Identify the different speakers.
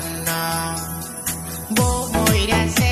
Speaker 1: no, no. Vos morirás.